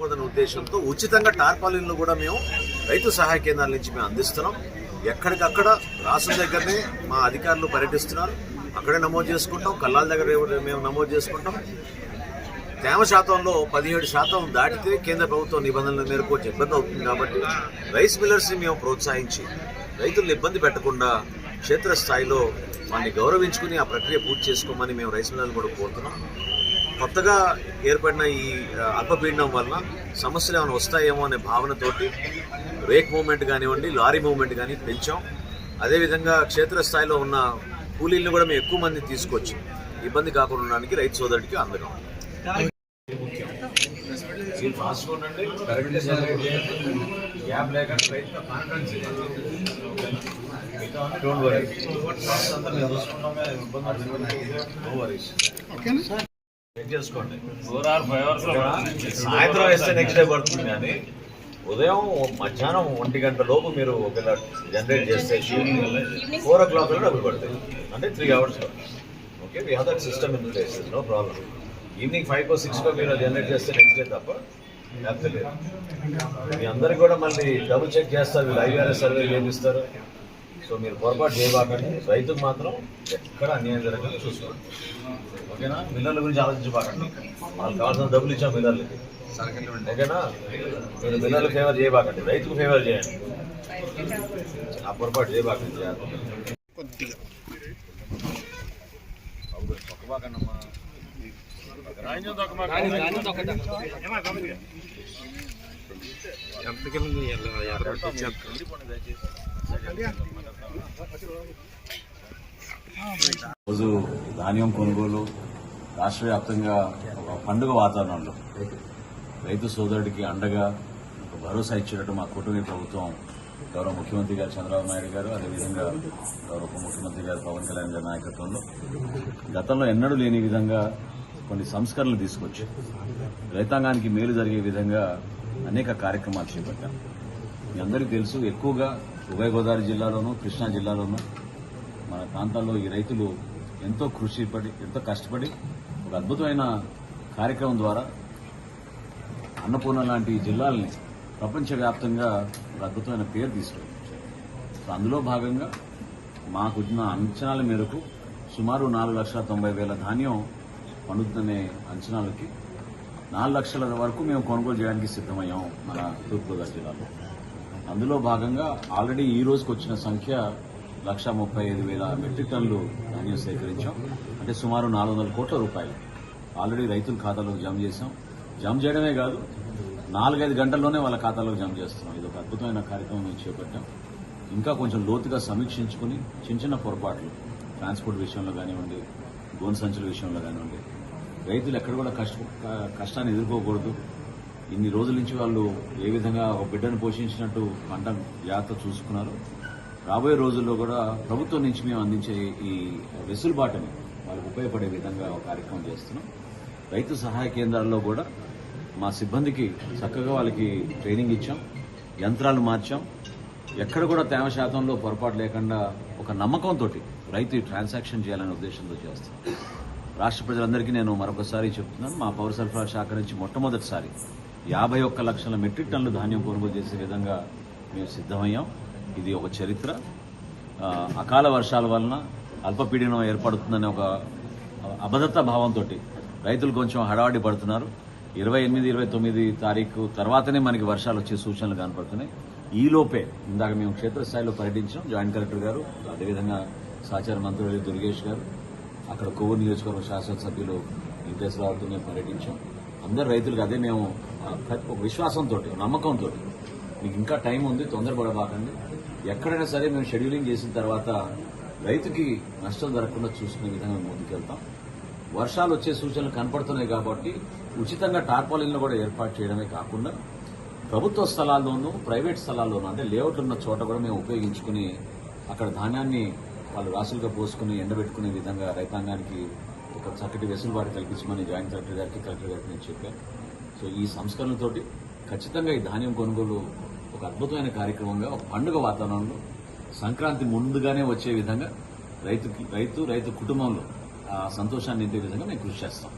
ఉండకూడదనే ఉద్దేశంతో ఉచితంగా టార్పాలిన్లు కూడా మేము రైతు సహాయ కేంద్రాల నుంచి మేము అందిస్తున్నాం. ఎక్కడికక్కడ రాష్ట్రం దగ్గరనే మా అధికారులు పర్యటిస్తున్నారు. అక్కడే నమోదు చేసుకుంటాం. కల్లాల దగ్గర మేము నమోదు చేసుకుంటాం. తేమ శాతంలో పదిహేడు శాతం దాటితే కేంద్ర ప్రభుత్వం నిబంధనల మేరకు ఇబ్బంది అవుతుంది కాబట్టి రైస్ మిల్లర్స్ని మేము ప్రోత్సహించి రైతులను ఇబ్బంది పెట్టకుండా క్షేత్రస్థాయిలో వాళ్ళని గౌరవించుకుని ఆ ప్రక్రియ పూర్తి చేసుకోమని మేము రైస్ మిల్లర్లు కూడా కోరుతున్నాం. కొత్తగా ఏర్పడిన ఈ అల్పపీడనం వలన సమస్యలు ఏమైనా వస్తాయేమో అనే భావనతోటి రేక్ మూవ్మెంట్ కానివ్వండి లారీ మూవ్మెంట్ కానీ పెంచాం. అదేవిధంగా క్షేత్రస్థాయిలో ఉన్న కూలీలను కూడా మేము ఎక్కువ మంది తీసుకొచ్చి ఇబ్బంది కాకుండా ఉండడానికి రైతు సోదరుడికి డోంట్ వరీ అంతా చేసుకోండి. లో సాయంత్రం వేస్తే నెక్స్ట్ డే పడుతుంది కానీ ఉదయం మధ్యాహ్నం ఒంటి గంట లోపు మీరు ఒకవేళ జనరేట్ చేస్తే ఫోర్ ఓ క్లాక్ డబ్బులు పడతాయి. అంటే three hours okay we have that system in place no problem evening five co six కో మీరు జనరేట్ చేస్తే నెక్స్ట్ డే తప్ప లేకపోతే లేదు. మీ అందరికి కూడా మళ్ళీ డబుల్ చెక్ చేస్తారు. వీళ్ళు ఐవీఆర్ఎస్ సర్వే చేపిస్తారు సో మీరు పొరపాటు చేయబాకండి. రైతుకు మాత్రం ఎక్కడ అన్యాయం జరగకుండా చూసుకోండి. ఓకేనా? మిల్లర్ల గురించి ఆలోచించబాకండి. వాళ్ళకి కావాల్సిన డబ్బులు ఇచ్చాం మిల్లర్లకి. ఓకేనా? మీరు మిల్లర్లు ఫేవర్ చేయబాకండి. రైతుకు ఫేవర్ చేయండి. ఆ పొరపాటు చేయబాకండి. చేయాలి పక్కబాకండమ్మా రోజు ధాన్యం కొనుగోలు రాష్ట్ర వ్యాప్తంగా ఒక పండుగ వాతావరణంలో. రైతు సోదరుడికి అండగా ఒక భరోసా ఇచ్చినట్టు మా కుటుంబ ప్రభుత్వం గౌరవ ముఖ్యమంత్రి గారు చంద్రబాబు నాయుడు గారు అదేవిధంగా గౌరవ ఉప ముఖ్యమంత్రి గారు పవన్ కళ్యాణ్ గారి నాయకత్వంలో గతంలో ఎన్నడూ లేని విధంగా కొన్ని సంస్కరణలు తీసుకొచ్చి రైతాంగానికి మేలు జరిగే విధంగా అనేక కార్యక్రమాలు చేపట్టాం. మీ అందరికీ తెలుసు ఎక్కువగా ఉభయ గోదావరి జిల్లాలోనూ కృష్ణా జిల్లాలోనూ మన ప్రాంతాల్లో ఈ రైతులు ఎంతో కృషి పడి ఎంతో కష్టపడి ఒక అద్భుతమైన కార్యక్రమం ద్వారా అన్నపూర్ణ లాంటి జిల్లాల్ని ప్రపంచవ్యాప్తంగా ఒక అద్భుతమైన పేరు తీసుకొచ్చారు సో అందులో భాగంగా మాకున్న అంచనాల మేరకు సుమారు నాలుగు లక్షల తొంభై వేల ధాన్యం పండుతుందనే అంచనాలకి నాలుగు లక్షల వరకు మేము కొనుగోలు చేయడానికి సిద్దమయ్యాం మన తూర్పుగోదావరి జిల్లాలో. అందులో భాగంగా ఆల్రెడీ ఈ రోజుకి వచ్చిన సంఖ్య లక్ష ముప్పై ఐదు వేల మెట్రిక్ టన్నులు ధాన్యం సేకరించాం. అంటే సుమారు నాలుగు వందల కోట్ల రూపాయలు. ఆల్రెడీ రైతుల ఖాతాలోకి జమ చేశాం. జమ చేయడమే కాదు నాలుగైదు గంటల్లోనే వాళ్ళ ఖాతాలోకి జమ చేస్తున్నాం. ఇది ఒక అద్భుతమైన కార్యక్రమం మేము చేపట్టాం. ఇంకా కొంచెం లోతుగా సమీక్షించుకుని చిన్న చిన్న పొరపాట్లు ట్రాన్స్పోర్ట్ విషయంలో కానివ్వండి గోన్ సంచుల విషయంలో కానివ్వండి రైతులు ఎక్కడ కూడా కష్ట కష్టాన్ని ఎదుర్కోకూడదు. ఇన్ని రోజుల నుంచి వాళ్ళు ఏ విధంగా ఒక బిడ్డను పోషించినట్టు పంట జాగ్రత్త చూసుకున్నారు. రాబోయే రోజుల్లో కూడా ప్రభుత్వం నుంచి మేము అందించే ఈ వెసులుబాటుని వాళ్ళకు ఉపయోగపడే విధంగా కార్యక్రమం చేస్తున్నాం. రైతు సహాయ కేంద్రాల్లో కూడా మా సిబ్బందికి చక్కగా వాళ్ళకి ట్రైనింగ్ ఇచ్చాం. యంత్రాలు మార్చాం. ఎక్కడ కూడా తేమ శాతంలో పొరపాటు లేకుండా ఒక నమ్మకంతో రైతు ట్రాన్సాక్షన్ చేయాలనే ఉద్దేశంతో చేస్తాం. రాష్ట్ర ప్రజలందరికీ నేను మరొకసారి చెప్తున్నాను. మా పౌర సరఫరా శాఖ నుంచి మొట్టమొదటిసారి యాభై ఒక్క లక్షల మెట్రిక్ టన్నులు ధాన్యం కొనుగోలు చేసే విధంగా మేము సిద్ధమయ్యాం. ఇది ఒక చరిత్ర. అకాల వర్షాల వలన అల్పపీడనం ఏర్పడుతుందనే ఒక అబద్ధత భావంతో రైతులు కొంచెం హడావడి పడుతున్నారు. ఇరవై ఎనిమిది ఇరవై తొమ్మిది తారీఖు తర్వాతనే మనకి వర్షాలు వచ్చే సూచనలు కనపడుతున్నాయి. ఈ లోపే ఇందాక మేము క్షేత్రస్థాయిలో పర్యటించాం జాయింట్ కలెక్టర్ గారు అదేవిధంగా సహచార మంత్రులు దుర్గేష్ గారు. అక్కడ కొవ్వూరు నియోజకవర్గ శాసనసభ్యులు వెంకటేశ్వరరావుతో మేము పర్యటించాం. అందరు రైతులకు అదే మేము ఒక విశ్వాసంతో నమ్మకంతో మీకు ఇంకా టైం ఉంది తొందరపడబాకండి. ఎక్కడైనా సరే మేము షెడ్యూలింగ్ చేసిన తర్వాత రైతుకి నష్టం జరగకుండా చూసుకునే విధంగా మేము ముందుకెళ్తాం. వర్షాలు వచ్చే సూచనలు కనపడుతున్నాయి కాబట్టి ఉచితంగా టార్పాలిన్లు కూడా ఏర్పాటు చేయడమే కాకుండా ప్రభుత్వ స్థలాల్లోనూ ప్రైవేట్ స్థలాల్లోనూ అంటే లేఅవుట్లు ఉన్న చోట కూడా మేము ఉపయోగించుకుని అక్కడ ధాన్యాన్ని వాళ్ళు రాసులుగా పోసుకుని ఎండబెట్టుకునే విధంగా రైతాంగానికి ఒక చక్కటి వెసులుబాటు కల్పించమని జాయింట్ కలెక్టర్ గారికి కలెక్టర్ గారికి నేను చెప్పాను. సో ఈ సంస్కరణతోటి ఖచ్చితంగా ఈ ధాన్యం కొనుగోలు ఒక అద్భుతమైన కార్యక్రమంగా ఒక పండుగ వాతావరణంలో సంక్రాంతి ముందుగానే వచ్చే విధంగా రైతుకి రైతు రైతు కుటుంబంలో ఆ సంతోషాన్ని నింపే విధంగా మేము కృషి చేస్తాం.